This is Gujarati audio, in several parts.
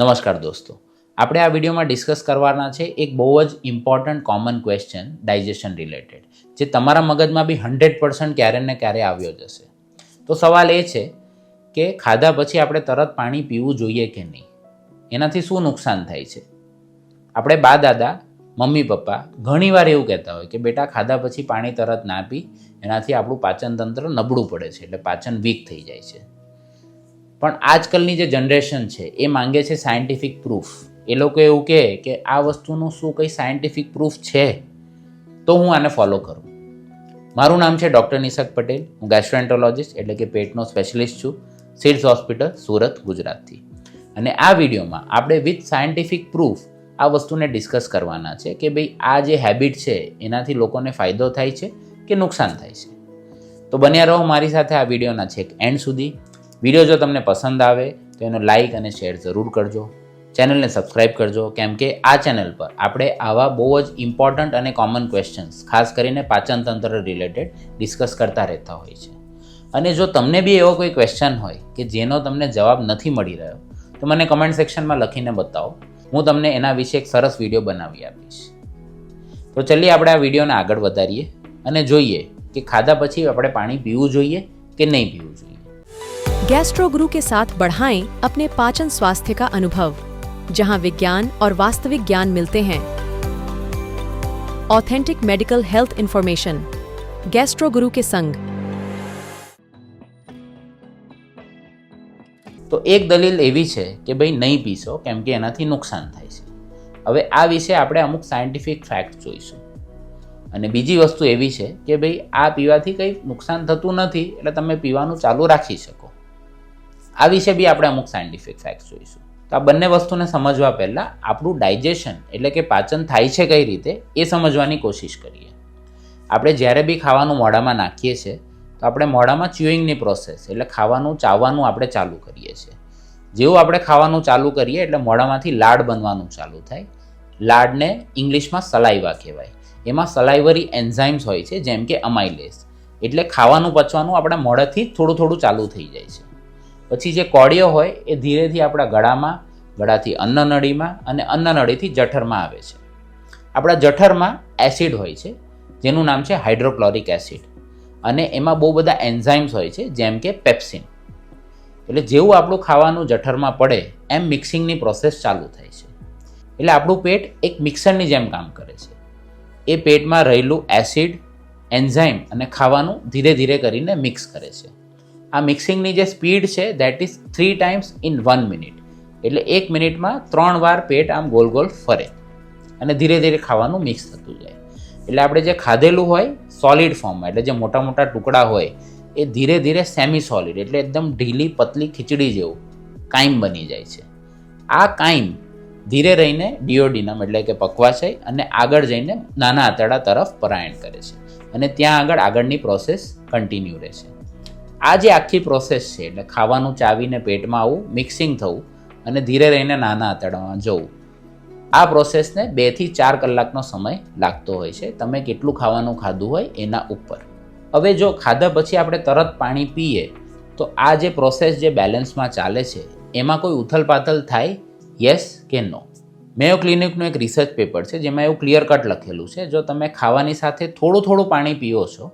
નમસ્કાર દોસ્તો. આપણે આ વિડીયોમાં ડિસ્કસ કરવાના છે એક બહુ જ important common question, digestion related, જે તમારા મગજમાં બી હંડ્રેડ પર્સન્ટ ક્યારે ને ક્યારે આવ્યો જશે તો સવાલ એ છે કે ખાધા પછી આપણે તરત પાણી પીવું જોઈએ કે નહીં? એનાથી શું નુકસાન થાય છે? આપણે બા દાદા, મમ્મી પપ્પા ઘણીવાર એવું કહેતા હોય કે બેટા ખાધા પછી પાણી તરત ના પી, એનાથી આપણું પાચનતંત્ર નબળું પડે છે, એટલે પાચન વીક થઈ જાય છે. પણ આજકાલની જે જનરેશન છે, એ માંગે છે સાયન્ટિફિક પ્રૂફ એ લોકો એવું કહે કે આ વસ્તુનું શું કંઈ સાયન્ટિફિક પ્રૂફ છે? તો હું આને ફોલો કરું. મારું નામ છે ડૉક્ટર નિશક પટેલ. હું ગેસ્ટ્રોએન્ટોલોજિસ્ટ એટલે કે પેટનો સ્પેશિલિસ્ટ છું. સિલ્સ હોસ્પિટલ સુરત, ગુજરાતથી. અને આ વિડીયોમાં આપણે વિથ સાયન્ટિફિક પ્રૂફ આ વસ્તુને ડિસ્કસ કરવાના છે કે ભાઈ આ જે હેબિટ છે, એનાથી લોકોને ફાયદો થાય છે કે નુકસાન થાય છે. તો બન્યા રહો મારી સાથે આ વિડીયોના છેક એન્ડ સુધી. વીડિયો જો તમને પસંદ આવે તો એનો લાઇક અને શેર જરૂર કરજો. ચેનલને સબસ્ક્રાઇબ કરજો, કેમ કે આ ચેનલ પર આપણે આવા બહુ જ ઇમ્પોર્ટન્ટ અને કોમન ક્વેશ્ચન્સ ખાસ કરીને પાચન તંત્ર રિલેટેડ ડિસ્કસ કરતા રહેતા હોય છે. અને જો તમને બી એવો કોઈ ક્વેશ્ચન હોય કે જેનો તમને જવાબ નથી મળી રહ્યો, તો મને કમેન્ટ સેક્શનમાં લખીને બતાવો. હું તમને એના વિશે એક સરસ વીડિયો બનાવી આપીશ. તો ચલીએ આપણે આ વિડીયોને આગળ વધારીએ અને જોઈએ કે ખાધા પછી આપણે પાણી પીવું જોઈએ કે નહીં પીવું જોઈએ. गैस्ट्रो गुरु के साथ बढ़ाएं अपने पाचन स्वास्थ्य का अनुभव जहां विज्ञान और वास्तविक ज्ञान मिलते हैं authentic medical health information gastro Guru के संग તો એક દલીલ એવી છે કે ભાઈ નહીં પીશો કેમ કે એનાથી નુકસાન થાય છે હવે આ વિશે આપણે અમુક સાયન્ટિફિક ફેક્ટ જોઈશું અને બીજી વસ્તુ એવી છે કે ભાઈ આ પીવાથી કંઈ નુકસાન થતું નથી એટલે તમે પીવાનું ચાલુ રાખી શકો આ વિશે બી આપણે અમુક સાયન્ટિફિક ફેક્ટ જોઈશું. તો આ બંને વસ્તુને સમજવા પહેલાં આપણું ડાયજેશન એટલે કે પાચન થાય છે કઈ રીતે, એ સમજવાની કોશિશ કરીએ. આપણે જ્યારે બી ખાવાનું મોઢામાં નાખીએ છીએ, તો આપણે મોઢામાં ચ્યુઇંગની પ્રોસેસ એટલે ખાવાનું, ચાવવાનું આપણે ચાલુ કરીએ છીએ. જેવું આપણે ખાવાનું ચાલુ કરીએ એટલે મોઢામાંથી લાડ બનવાનું ચાલુ થાય. લાડને ઇંગ્લિશમાં સલાઈવા કહેવાય. એમાં સલાઈવરી એન્ઝાઇમ્સ હોય છે, જેમ કે અમાઇલેસ એટલે ખાવાનું પચવાનું આપણા મોઢાથી થોડું થોડું ચાલુ થઈ જાય છે. પછી જે કોળીઓ હોય એ ધીરેથી આપણા ગળામાં, ગળાથી અન્નનળીમાં અને અન્નનળીથી જઠરમાં આવે છે. આપણા જઠરમાં એસિડ હોય છે, જેનું નામ છે હાઇડ્રોક્લોરિક એસિડ. અને એમાં બહુ બધા એન્ઝાઇમ્સ હોય છે, જેમ કે પેપ્સિન. એટલે જેવું આપણું ખાવાનું જઠરમાં પડે, એમ મિક્સિંગની પ્રોસેસ ચાલુ થાય છે. એટલે આપણું પેટ એક મિક્સરની જેમ કામ કરે છે. એ પેટમાં રહેલું એસિડ, એન્ઝાઇમ અને ખાવાનું ધીરે ધીરે કરીને મિક્સ કરે છે. આ મિક્સિંગની જે સ્પીડ છે that is three times in one minute એટલે એક મિનિટમાં ત્રણ વાર પેટ આમ ગોલ ગોલ ફરે અને ધીરે ધીરે ખાવાનું મિક્સ થતું જાય. એટલે આપણે જે ખાધેલું હોય સોલિડ ફોર્મમાં એટલે જે મોટા મોટા ટુકડા હોય, એ ધીરે ધીરે સેમી સોલિડ એટલે એકદમ ઢીલી, પતલી ખીચડી જેવું કાયમ બની જાય છે. આ કાયમ ધીરે રહીને ડિયોડિનમ એટલે કે પકવાશય અને આગળ જઈને નાના આંતરડા તરફ પરાયણ કરે છે. અને ત્યાં આગળ આગળની પ્રોસેસ કન્ટિન્યુ રહે છે. આ જે આખી પ્રોસેસ છે. એટલે ખાવાનું, ચાવીને પેટમાં આવવું મિક્સિંગ થવું અને ધીરે રહીને નાના આંતરડામાં જવું. આ પ્રોસેસને બેથી ચાર કલાકનો સમય લાગતો હોય છે. તમે કેટલું ખાવાનું ખાધું હોય એના ઉપર. હવે જો ખાધા પછી આપણે તરત પાણી પીએ, તો આ જે પ્રોસેસ જે બેલેન્સમાં ચાલે છે, એમાં કોઈ ઉથલપાથલ થાય? યસ કે નો મેયો ક્લિનિકનું એક રિસર્ચ પેપર છે, જેમાં એવું ક્લિયર કટ લખેલું છે. જો તમે ખાવાની સાથે થોડું થોડું પાણી પીઓ છો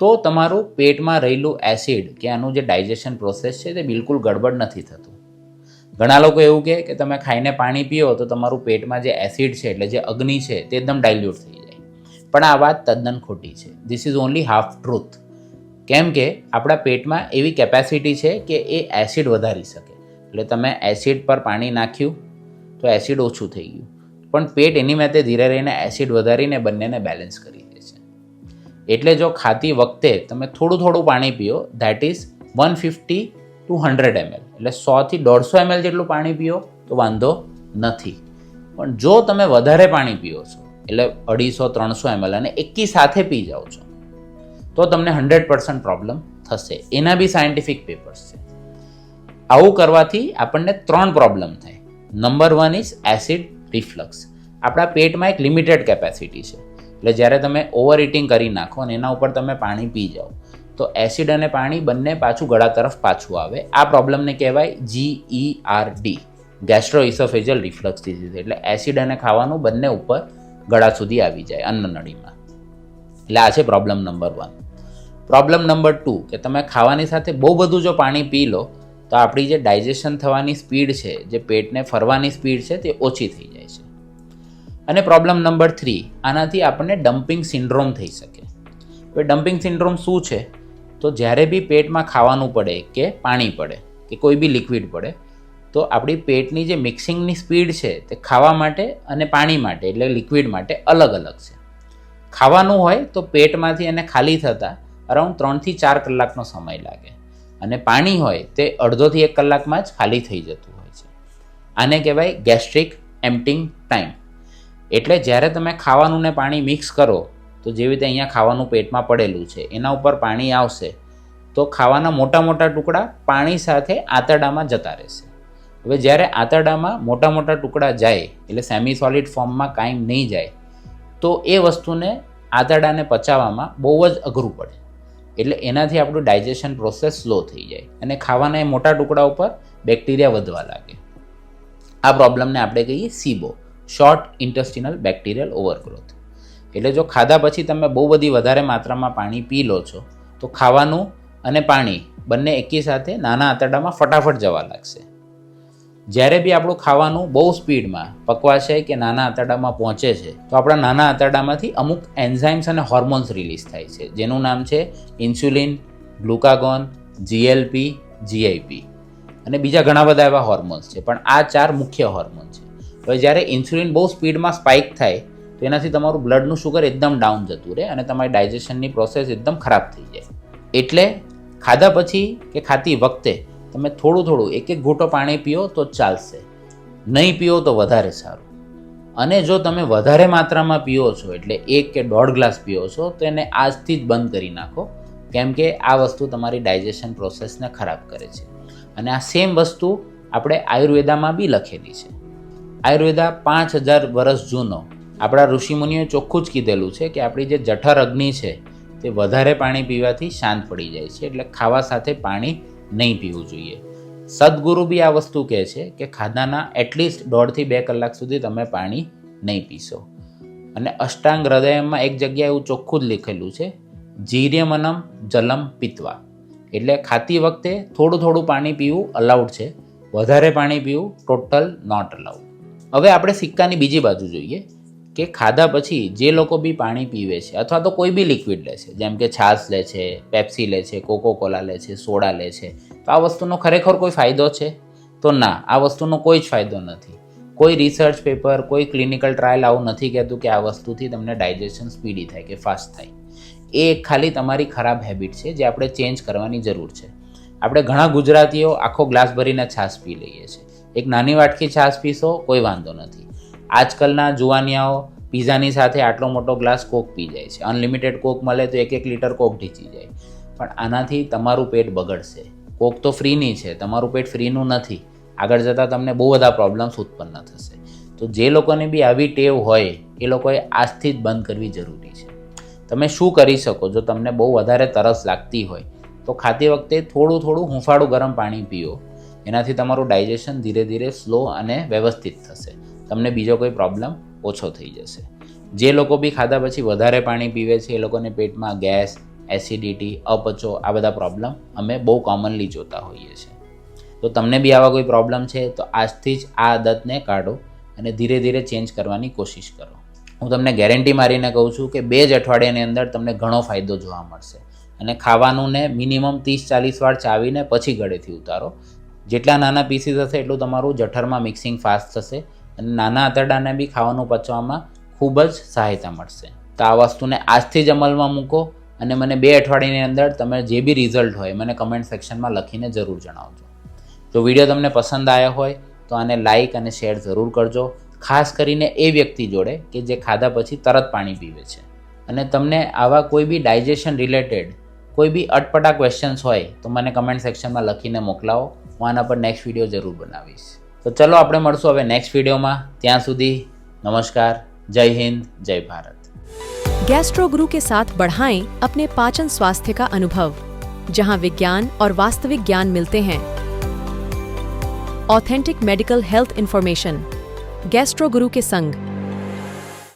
તો તમારું પેટમાં રહેલું એસિડ, કે આનું જે ડાયજેશન પ્રોસેસ છે, તે બિલકુલ ગડબડ નથી થતું. ઘણા લોકો એવું કહે કે તમે ખાઈને પાણી પીઓ તો તમારું પેટમાં જે એસિડ છે, એટલે જે અગ્નિ છે, તે એકદમ ડાયલ્યુટ થઈ જાય. પણ આ વાત તદ્દન ખોટી છે. This is only half truth કેમ કે આપણા પેટમાં એવી કેપેસિટી છે કે એ એસિડ વધારી શકે. એટલે તમે એસિડ પર પાણી નાખ્યું, તો એસિડ ઓછું થઈ ગયું. પણ પેટ એની માટે ધીરે રહીને એસિડ વધારીને બંનેને બેલેન્સ કરી એટલે જો ખાતી વખતે તમે થોડું થોડું પાણી પીઓ that is one fifty to hundred ML એટલે સોથી દોઢસો એમએલ જેટલું પાણી પીઓ તો વાંધો નથી. પણ જો તમે વધારે પાણી પીઓ છો, એટલે અઢીસો, ત્રણસો એમએલ અને એકી સાથે પી જાઓ છો, તો તમને હંડ્રેડ પર્સન્ટ પ્રોબ્લેમ થશે. એના બી સાયન્ટિફિક પેપર્સ છે. આવું કરવાથી આપણને ત્રણ પ્રોબ્લેમ થાય. Number one is acid reflux આપણા પેટમાં એક લિમિટેડ કેપેસિટી છે. એટલે જ્યારે તમે ઓવર ઇટિંગ કરી નાખો અને એના ઉપર તમે પાણી પી જાઓ, તો એસિડ અને પાણી બંને પાછું ગળા તરફ પાછું આવે. આ પ્રોબ્લેમને કહેવાય G E R D gastro oesophageal reflux disease એટલે એસિડ અને ખાવાનું બંને ઉપર ગળા સુધી આવી જાય અન્નનળીમાં એટલે આ છે problem number one problem number two કે તમે ખાવાની સાથે બહુ બધું જો પાણી પી લો, તો આપણી જે ડાયજેશન થવાની સ્પીડ છે, જે પેટને ફરવાની સ્પીડ છે, તે ઓછી થઈ જાય છે. અને પ્રોબ્લેમ નંબર થ્રી આનાથી આપણને ડમ્પિંગ સિન્ડ્રોમ થઈ શકે. હવે ડમ્પિંગ સિન્ડ્રોમ શું છે? તો જ્યારે બી પેટમાં ખાવાનું પડે કે પાણી પડે કે કોઈ બી લિક્વિડ પડે, તો આપણી પેટની જે મિક્સિંગની સ્પીડ છે તે ખાવા માટે અને પાણી માટે, એટલે લિક્વિડ માટે અલગ અલગ છે. ખાવાનું હોય તો પેટમાંથી એને ખાલી થતાં અરાઉન્ડ ત્રણથી ચાર કલાકનો સમય લાગે. અને પાણી હોય તે અડધોથી એક કલાકમાં જ ખાલી થઈ જતું હોય છે. આને કહેવાય ગેસ્ટ્રિક એમ્પટિંગ ટાઈમ એટલે જ્યારે તમે ખાવાનું ને પાણી મિક્સ કરો, તો જેવી રીતે અહીંયા ખાવાનું પેટમાં પડેલું છે, એના ઉપર પાણી આવશે, તો ખાવાના મોટા મોટા ટુકડા પાણી સાથે આંતરડામાં જતા રહેશે. હવે જ્યારે આંતરડામાં મોટા મોટા ટુકડા જાય, એટલે સેમી સોલિડ ફોર્મમાં કાંઈ નહીં જાય, તો એ વસ્તુને આંતરડાને પચાવવામાં બહુ જ અઘરું પડે. એટલે એનાથી આપણું ડાયજેશન પ્રોસેસ સ્લો થઈ જાય અને ખાવાના એ મોટા ટુકડા ઉપર બેક્ટેરિયા વધવા લાગે. આ પ્રોબ્લેમને આપણે કહીએ સીબો શોર્ટ ઇન્ટેસ્ટિનલ બેક્ટેરિયલ ઓવરગ્રોથ એટલે જો ખાધા પછી તમે બહુ બધી વધારે માત્રામાં પાણી પી લો છો, તો ખાવાનું અને પાણી બંને એકી સાથે નાના આંતરડામાં ફટાફટ જવા લાગશે. જ્યારે બી આપણું ખાવાનું બહુ સ્પીડમાં પકવાશે કે નાના આંતરડામાં પહોંચે છે, તો આપણા નાના આંતરડામાંથી અમુક એન્ઝાઇમ્સ અને હોર્મોન્સ રિલીઝ થાય છે, જેનું નામ છે ઇન્સ્યુલિન, ગ્લુકાગોન જીએલપી જીઆઈપી અને બીજા ઘણા બધા એવા હોર્મોન્સ છે, પણ આ ચાર મુખ્ય હોર્મોન છે. હવે જ્યારે ઇન્સ્યુલિન બહુ સ્પીડમાં સ્પાઇક થાય, તો એનાથી તમારું બ્લડનું શુગર એકદમ ડાઉન જતું રહે અને તમારી ડાયજેશનની પ્રોસેસ એકદમ ખરાબ થઈ જાય. એટલે ખાધા પછી કે ખાતી વખતે તમે થોડું થોડું એક એક ઘૂંટો પાણી પીઓ તો ચાલશે. નહીં પીઓ તો વધારે સારું. અને જો તમે વધારે માત્રામાં પીઓ છો, એટલે એક કે દોઢ ગ્લાસ પીઓ છો, તો એને આજથી જ બંધ કરી નાખો. કેમ કે આ વસ્તુ તમારી ડાયજેશન પ્રોસેસને ખરાબ કરે છે. અને આ સેમ વસ્તુ આપણે આયુર્વેદામાં બી લખેલી છે. આયુર્વેદા પાંચ હજાર વર્ષ જૂનો. આપણા ઋષિમુનિઓએ ચોખ્ખું જ કીધેલું છે કે આપણી જે જઠર અગ્નિ છે, તે વધારે પાણી પીવાથી શાંત પડી જાય છે, એટલે ખાવા સાથે પાણી નહીં પીવું જોઈએ. સદગુરુ બી આ વસ્તુ કહે છે કે ખાધાના એટલીસ્ટ દોઢથી બે કલાક સુધી તમે પાણી નહીં પીશો. અને અષ્ટાંગ હૃદયમાં એક જગ્યાએ એવું ચોખ્ખું જ લખેલું છે, જીર્યમનમ જલમ પીતવા. એટલે ખાતી વખતે થોડું થોડું પાણી પીવું અલાઉડ છે, વધારે પાણી પીવું ટોટલ નોટ અલાઉડ. હવે આપણે સિક્કાની બીજી બાજુ જોઈએ કે ખાધા પછી જે લોકો બી પાણી પીવે છે અથવા તો કોઈ બી લિક્વિડ લે છે, જેમ કે છાશ લે છે, પેપ્સી લે છે કોકો કોલા લે છે, સોડા લે છે, તો આ વસ્તુનો ખરેખર કોઈ ફાયદો છે? તો ના, આ વસ્તુનો કોઈ જ ફાયદો નથી. કોઈ રિસર્ચ પેપર કોઈ ક્લિનિકલ ટ્રાયલ આવું નથી કહેતું કે આ વસ્તુથી તમને ડાયજેશન સ્પીડી થાય કે ફાસ્ટ થાય. એ એક ખાલી તમારી ખરાબ હેબિટ છે જે આપણે ચેન્જ કરવાની જરૂર છે. આપણે ઘણા ગુજરાતીઓ આખો ગ્લાસ ભરીને છાશ પી લઈએ છીએ. એક નાની વાટકી છાશ પીશો, કોઈ વાંધો નથી. આજકાલના જુવાનિયાઓ પીઝાની સાથે આટલો મોટો ગ્લાસ કોક પી જાય છે. અનલિમિટેડ કોક મળે તો એક એક લીટર કોક ઢીચી જાય. પણ આનાથી તમારું પેટ બગડશે. કોક તો ફ્રીની છે, તમારું પેટ ફ્રીનું નથી. આગળ જતાં તમને બહુ બધા પ્રોબ્લેમ્સ ઉત્પન્ન થશે. તો જે લોકોને બી આવી ટેવ હોય, એ લોકોએ આજથી જ બંધ કરવી જરૂરી છે. તમે શું કરી શકો? જો તમને બહુ વધારે તરસ લાગતી હોય, તો ખાતી વખતે થોડું થોડું હુંફાળું ગરમ પાણી પીઓ. એનાથી તમારું ડાયજેશન ધીરે ધીરે સ્લો અને વ્યવસ્થિત થશે. તમને બીજો કોઈ પ્રોબ્લેમ ઓછો થઈ જશે. જે લોકો બી ખાધા પછી વધારે પાણી પીવે છે, એ લોકોને પેટમાં ગેસ એસિડિટી અપચો આ બધા પ્રોબ્લેમ અમે બહુ કોમનલી જોતા હોઈએ છીએ. તો તમને બી આવા કોઈ પ્રોબ્લેમ છે, તો આજથી જ આ આદતને કાઢો અને ધીરે ધીરે ચેન્જ કરવાની કોશિશ કરો. હું તમને ગેરંટી મારીને કહું છું કે બે જ અઠવાડિયાની અંદર તમને ઘણો ફાયદો જોવા મળશે. અને ખાવાનું ને મિનિમમ ત્રીસ ચાલીસ વાર ચાવીને પછી ગળેથી ઉતારો. જેટલા નાના પીસીસ હશે એટલું તમારું જઠરમાં મિક્સિંગ ફાસ્ટ થશે અને નાના આંતરડાને બી ખાવાનું પચવામાં ખૂબ જ સહાયતા મળશે. તો આ વસ્તુને આજથી જ અમલમાં મૂકો અને મને બે અઠવાડિયાની અંદર તમે જે બી રિઝલ્ટ હોય મને કમેન્ટ સેક્શનમાં લખીને જરૂર જણાવજો. જો વીડિયો તમને પસંદ આવ્યો હોય તો આને લાઇક અને શેર જરૂર કરજો, ખાસ કરીને એ વ્યક્તિ જોડે કે જે ખાધા પછી તરત પાણી પીવે છે. અને તમને આવા કોઈ બી ડાયજેશન રિલેટેડ કોઈ બી અટપટા ક્વેશ્ચન્સ હોય તો મને કમેન્ટ સેક્શનમાં લખીને મોકલાવો હું આના પર નેક્સ્ટ વિડીયો જરૂર બનાવીશ તો ચલો આપણે મળશું હવે નેક્સ્ટ વિડીયોમાં ત્યાં સુધી નમસ્કાર જય હિન્દ જય ભારત गैस्ट्रो गुरु के साथ बढ़ाएं अपने पाचन स्वास्थ्य का अनुभव जहां विज्ञान और वास्तविक ज्ञान मिलते हैं authentic medical health information gastro Guru के संग